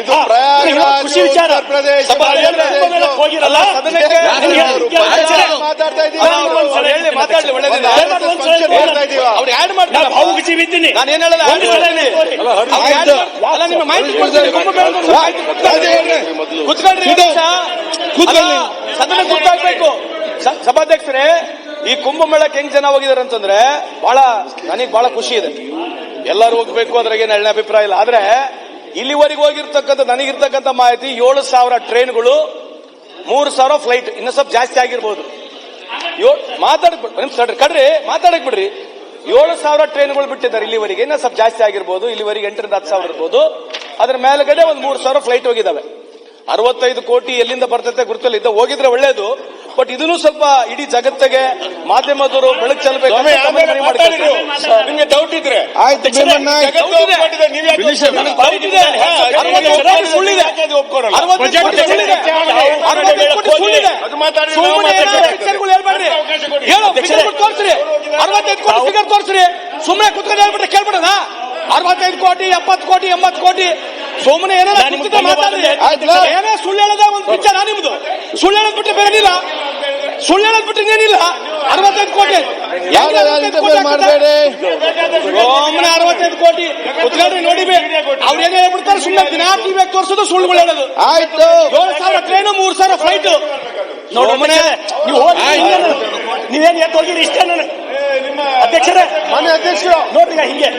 ಇದು. ಖುಷಿ ವಿಚಾರ. ಪ್ರದೇಶ, ಹೋಗಿರಲ್ಲ? ಮಾತಾಡ್ತಾ ಇದ್ದೀವಿ. ಮಾತಾಡ್ಲಿ. ಅವ್ರು ಆಡ್ ನಾನು ಮಾಡ್ತಾರೆ ಭಾವುಕಿ ಬಿದ್ದೀನಿ ನಾನು ಏನ್ ಹೇಳಲ್ಲ? ಅಲ್ಲ ನಿಮ್ಮ ಮಾಹಿತಿ ಸದನ ಗೊತ್ತಾಗ್ಬೇಕು ಸಭಾಧ್ಯಕ್ಷರೇ ಈ ಕುಂಭಮೇಳಕ್ಕೆ ಹೆಂಗ್ ಜನ ಹೋಗಿದಾರೆ ಅಂತಂದ್ರೆ ಬಹಳ ನನಗೆ ಬಹಳ ಖುಷಿ ಇದೆ. ಎಲ್ಲರೂ ಹೋಗ್ಬೇಕು ಅದ್ರಾಗೆ ಏನು ಅಭಿಪ್ರಾಯ ಇಲ್ಲ. ಆದ್ರೆ ಇಲ್ಲಿವರೆಗೆ ಹೋಗಿರ್ತಕ್ಕಂಥ, ನನಗಿರ್ತಕ್ಕಂಥ ಮಾಹಿತಿ ಏಳು ಸಾವಿರ ಟ್ರೈನ್ಗಳು, ಮೂರು ಸಾವಿರ ಫ್ಲೈಟ್, ಇನ್ನು ಸ್ವಲ್ಪ ಜಾಸ್ತಿ ಆಗಿರ್ಬೋದು. ಮಾತಾಡಕ್ ಕಡ್ರಿ ಮಾತಾಡಕ್ ಬಿಡ್ರಿ. ಏಳು ಸಾವಿರ ಟ್ರೈನ್ಗಳು ಬಿಟ್ಟಿದ್ದಾರೆ ಇಲ್ಲಿವರೆಗೆ, ಇನ್ನೂ ಸ್ವಲ್ಪ ಜಾಸ್ತಿ ಆಗಿರ್ಬೋದು, ಇಲ್ಲಿವರೆಗೆ ಎಂಟರಿಂದ ಹತ್ತು ಸಾವಿರ ಇರ್ಬೋದು. ಅದ್ರ ಮೇಲ್ಗಡೆ ಒಂದು ಮೂರು ಸಾವಿರ ಫ್ಲೈಟ್ ಹೋಗಿದ್ದಾವೆ ಅರವತ್ತೈದು ಕೋಟಿ ಎಲ್ಲಿಂದ ಬರ್ತೈತೆ ಗುರುತಲ್ಲಿದ್ದ ಹೋಗಿದ್ರೆ ಒಳ್ಳೇದು. ಬಟ್ ಇದನ್ನು ಸ್ವಲ್ಪ ಇಡೀ ಜಗತ್ತಿಗೆ ಮಾಧ್ಯಮದವರು ಬೆಳಕು ಚೆಲ್ಲಬೇಕು ಮಾಡ್ಕೊಳ್ತೀನಿ. ನಿಮ್ಗೆ ಡೌಟ್ ಇದ್ರೆ. ಆಯ್ತು ಸುಮ್ಮನೆ ಕುತ್ಕೊಂಡು ಹೇಳ್ಬಿಟ್ರೆ ಕೇಳ್ಬಿಡೋಣ ಅರವತ್ತೈದು ಕೋಟಿ ಎಪ್ಪತ್ತು ಕೋಟಿ ಎಂಬತ್ತು ಕೋಟಿ ಸುಮ್ಮನೆ ಏನೋ ನಾನು ನಿಮ್ಗೆ ಮಾತಾಡ್ರಿ. ಧನ್ಯವಾದ ಏನೋ ಸುಳ್ಳು ಹೇಳದ ಒಂದು ಪಿಕ್ಚರ್ ನಿಮ್ದು. ಸುಳ್ಳು ಹೇಳೋದ್ ಬಿಟ್ಟು ಬೇರೆ ಏನಿಲ್ಲ. ಸುಳ್ಳು ಹೇಳೋದ್ ಬಿಟ್ಟು ಏನಿಲ್ಲ ಅರವತ್ತೈದು ಕೋಟಿ. ಮಾಡಬೇಡಿ. ಸುಮ್ಮನೆ ಅರವತ್ತೈದು ಕೋಟಿ. ಕುತ್ಕೊಂಡ್ರಿ ನೋಡಿ ಅವ್ರು ಏನ್ ಹೇಳ್ಬಿಡ್ತಾರೆ ಸುಮ್ಮನೆ ದಿನ ಟಿವಿ ತೋರಿಸೋದು ಸುಳ್ಳು ಹೇಳೋದು. ಆಯ್ತು. ಏಳು ಸಾವಿರ ಟ್ರೈನ್ ಮೂರ್ ಸಾವಿರ ಫ್ಲೈಟ್ ನೋಡಮ್ಮನೆ ನೀವು ಹೋಗಿ ನೀವೇನ್ ಎದ್ದು ಹೋಗಿರಿ ಇಷ್ಟೇ ನನಗೆ ಅಧ್ಯಕ್ಷರೇ ಮನೆ ಅಧ್ಯಕ್ಷರು. ನೋಡ್ರಿ ಹಿಂಗೆ.